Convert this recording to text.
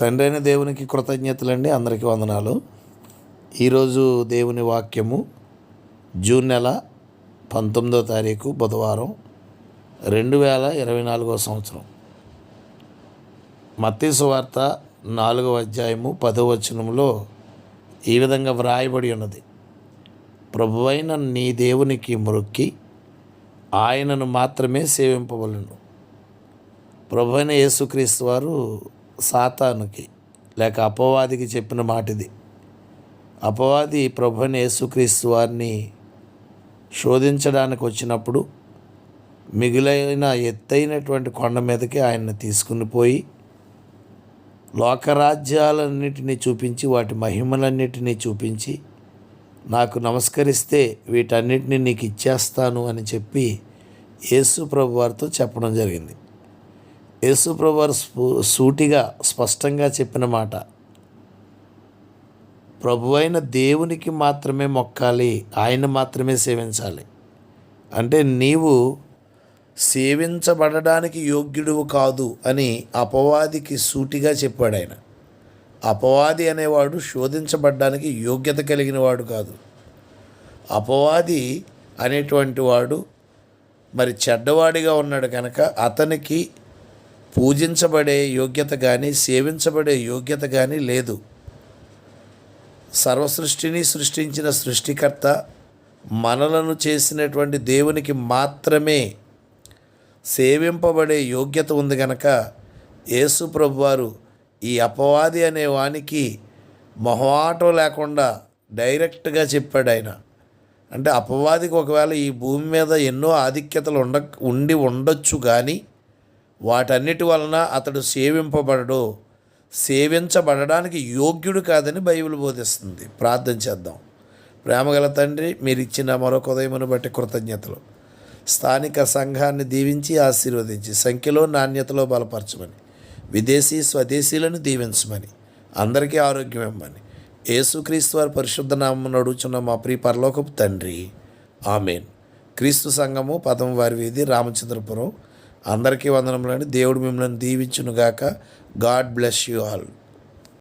తండ్రైన దేవునికి కృతజ్ఞతలండి. అందరికీ వందనాలు. ఈరోజు దేవుని వాక్యము జూన్ నెల పంతొమ్మిదో తారీఖు బుధవారం రెండు వేల ఇరవై నాలుగో సంవత్సరం. మత్తీసు వార్త నాలుగవ అధ్యాయము పదో వచనంలో ఈ విధంగా వ్రాయబడి ఉన్నది. ప్రభువైన నీ దేవునికి మొక్కి ఆయనను మాత్రమే సేవింపవలను. ప్రభు అయిన యేసుక్రీస్తు వారు సాతానుకి లేక అపవాదికి చెప్పిన మాట ఇది అపవాది ప్రభుని యేసుక్రీస్తు వారిని శోధించడానికి వచ్చినప్పుడు మిగులైన ఎత్తైనటువంటి కొండ మీదకి ఆయన్ని తీసుకుని పోయి లోకరాజ్యాలన్నిటినీ చూపించి వాటి మహిమలన్నిటినీ చూపించి నాకు నమస్కరిస్తే వీటన్నిటిని నీకు ఇచ్చేస్తాను అని చెప్పి యేసు ప్రభు వారితో చెప్పడం జరిగింది. యేసుప్రభువారు స్ఫూ- సూటిగా స్పష్టంగా చెప్పిన మాట. ప్రభువైన దేవునికి మాత్రమే మొక్కాలి ఆయన మాత్రమే సేవించాలి. అంటే నీవు సేవించబడడానికి యోగ్యుడువు కాదు అని అపవాదికి సూటిగా చెప్పాడు ఆయన. అపవాది అనేవాడు శోధించబడ్డానికి యోగ్యత కలిగిన వాడు కాదు. అపవాది అనేటువంటి వాడు మరి చెడ్డవాడిగా ఉన్నాడు కనుక అతనికి పూజించబడే యోగ్యత కానీ సేవించబడే యోగ్యత కానీ లేదు. సర్వసృష్టిని సృష్టించిన సృష్టికర్త మనలను చేసినటువంటి దేవునికి మాత్రమే సేవింపబడే యోగ్యత ఉంది గనక యేసు ప్రభువారు ఈ అపవాది అనే వానికి మొహమాటం లేకుండా డైరెక్ట్గా చెప్పాడు ఆయన. అంటే అపవాదికి ఒకవేళ ఈ భూమి మీద ఎన్నో ఆధిక్యతలు ఉండ ఉండి ఉండొచ్చు కానీ వాటన్నిటి వలన అతడు సేవింపబడడు. సేవించబడడానికి యోగ్యుడు కాదని బైబిల్ బోధిస్తుంది. ప్రార్థన చేద్దాం. ప్రేమగల తండ్రి మీరు ఇచ్చిన మరొక ఉదయమును బట్టి కృతజ్ఞతలు. స్థానిక సంఘాన్ని దీవించి ఆశీర్వదించి సంఖ్యలో నాణ్యతలో బలపరచమని విదేశీ స్వదేశీలను దీవించమని అందరికీ ఆరోగ్యం ఇవ్వమని యేసుక్రీస్తు వారి పరిశుద్ధ నామం నడుచున్న మా ప్రియ పరలోకపు తండ్రి. ఆమెన్. క్రీస్తు సంఘము పదం వారి వీధి రామచంద్రపురం అందరికీ వందనములని దేవుడు మిమ్మల్ని దీవించునుగాక. God bless you all.